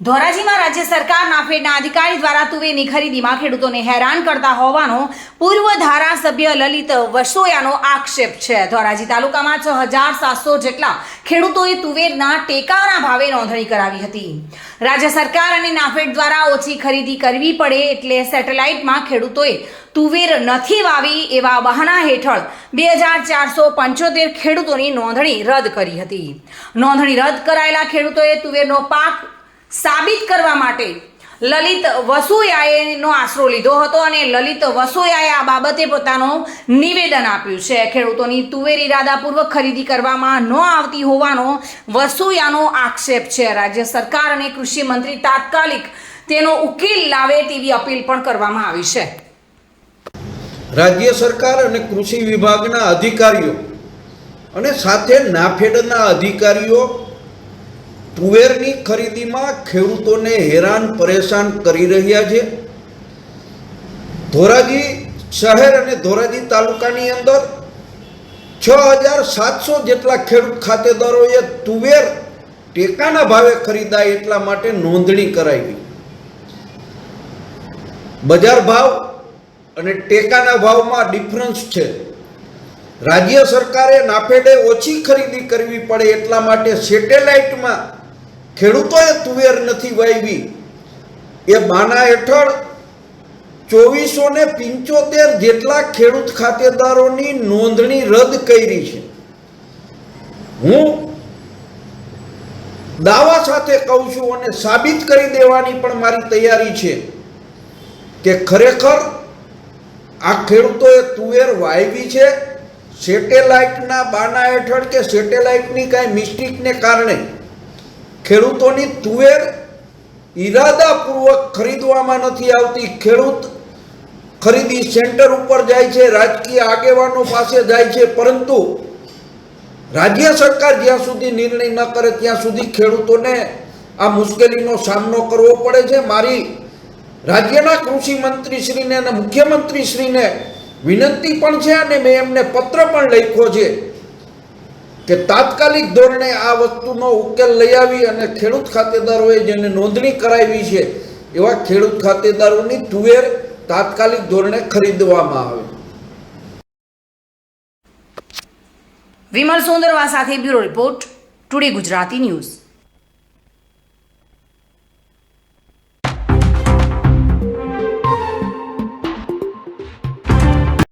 ધોરાજીમાં રાજ્ય સરકાર નાફેડના અધિકારી દ્વારા તુવેરની ખરીદીમાં ખેડૂતોને હેરાન કરતા હોવાનો પૂર્વ ધારાસભ્ય લલિત વસોયાનો આક્ષેપ છે. ધોરાજી તાલુકામાં છ હજાર સાતસો જેટલા ખેડૂતોએ તુવેરના ટેકાના ભાવે નોંધણી કરાવી હતી. રાજ્ય સરકાર અને નાફેડ દ્વારા ઓછી ખરીદી કરવી પડે એટલે સેટેલાઇટમાં ખેડૂતોએ તુવેર નથી વાવી એવા બહાના હેઠળ બે હજાર ચારસો પંચોતેર ખેડૂતોની નોંધણી રદ કરી હતી. નોંધણી રદ કરાયેલા ખેડૂતોએ તુવેરનો પાક સાબિત કરવા માટે લલિત વસુયાએનો આશરો લીધો હતો અને લલિત વસુયાએ આ બાબતે પોતાનું નિવેદન આપ્યું છે. ખેડૂતોની તુવેર ઇરાદાપૂર્વક ખરીદી કરવામાં ન આવતી હોવાનો વસુયાનો આક્ષેપ છે. રાજ્ય સરકાર અને કૃષિ મંત્રી તાત્કાલિક તેનો ઉકેલ લાવે તેવી અપીલ પણ કરવામાં આવી છે. રાજ્ય સરકાર અને કૃષિ વિભાગના અધિકારીઓ અને સાથે નાફેડના અધિકારીઓ તુવેરની ખરીદીમાં ખેડૂતોને હેરાન પરેશાન કરી રહ્યા છે. ધોરાજી શહેર અને ધોરાજી તાલુકાની અંદર છ હજાર સાતસો જેટલા ખેડૂત ખાતેદારોએ તુવેર ટેકાના ભાવે ખરીદાય એટલા માટે નોંધણી કરાવી. બજાર ભાવ અને ટેકાના ભાવમાં ડિફરન્સ છે. રાજ્ય સરકારે નાફેડે ઓછી ખરીદી કરવી પડે એટલા માટે સેટેલાઇટમાં ખેડૂતોએ તુવેર નથી વાવી એ બાના હેઠળ ચોવીસો ને પિંચોતેર જેટલા ખેડૂત ખાતેદારોની નોંધણી રદ કરી છે. હું દાવા સાથે કહું છું અને સાબિત કરી દેવાની પણ મારી તૈયારી છે કે ખરેખર આ ખેડૂતોએ તુવેર વાવી છે સેટેલાઇટના બાના હેઠળ કે સેટેલાઇટની કાંઈ મિસ્ટેકને કારણે? ખેડૂતોની તુવેર ઈરાદાપૂર્વક ખરીદવામાં નથી આવતી. ખેડૂત ખરીદી સેન્ટર ઉપર જાય છે, રાજકીય આગેવાનો પાસે જાય છે, પરંતુ રાજ્ય સરકાર જ્યાં સુધી નિર્ણય ન કરે ત્યાં સુધી ખેડૂતોને આ મુશ્કેલીનો સામનો કરવો પડે છે. મારી રાજ્યના કૃષિ મંત્રીશ્રીને અને મુખ્યમંત્રીશ્રીને વિનંતી પણ છે અને મેં એમને પત્ર પણ લખ્યો છે કે તાત્કાલિક ધોરણે આ વસ્તુનો ઉકેલ લઈ આવી અને ખેડૂત ખાતેદારોએ જેને નોંધણી કરાવી છે, એવા ખેડૂત ખાતેદારોની તુવેર તાત્કાલિક ધોરણે ખરીદવામાં આવે. વિમલ સુંદરવા સાથે bureau report, today Gujarati news.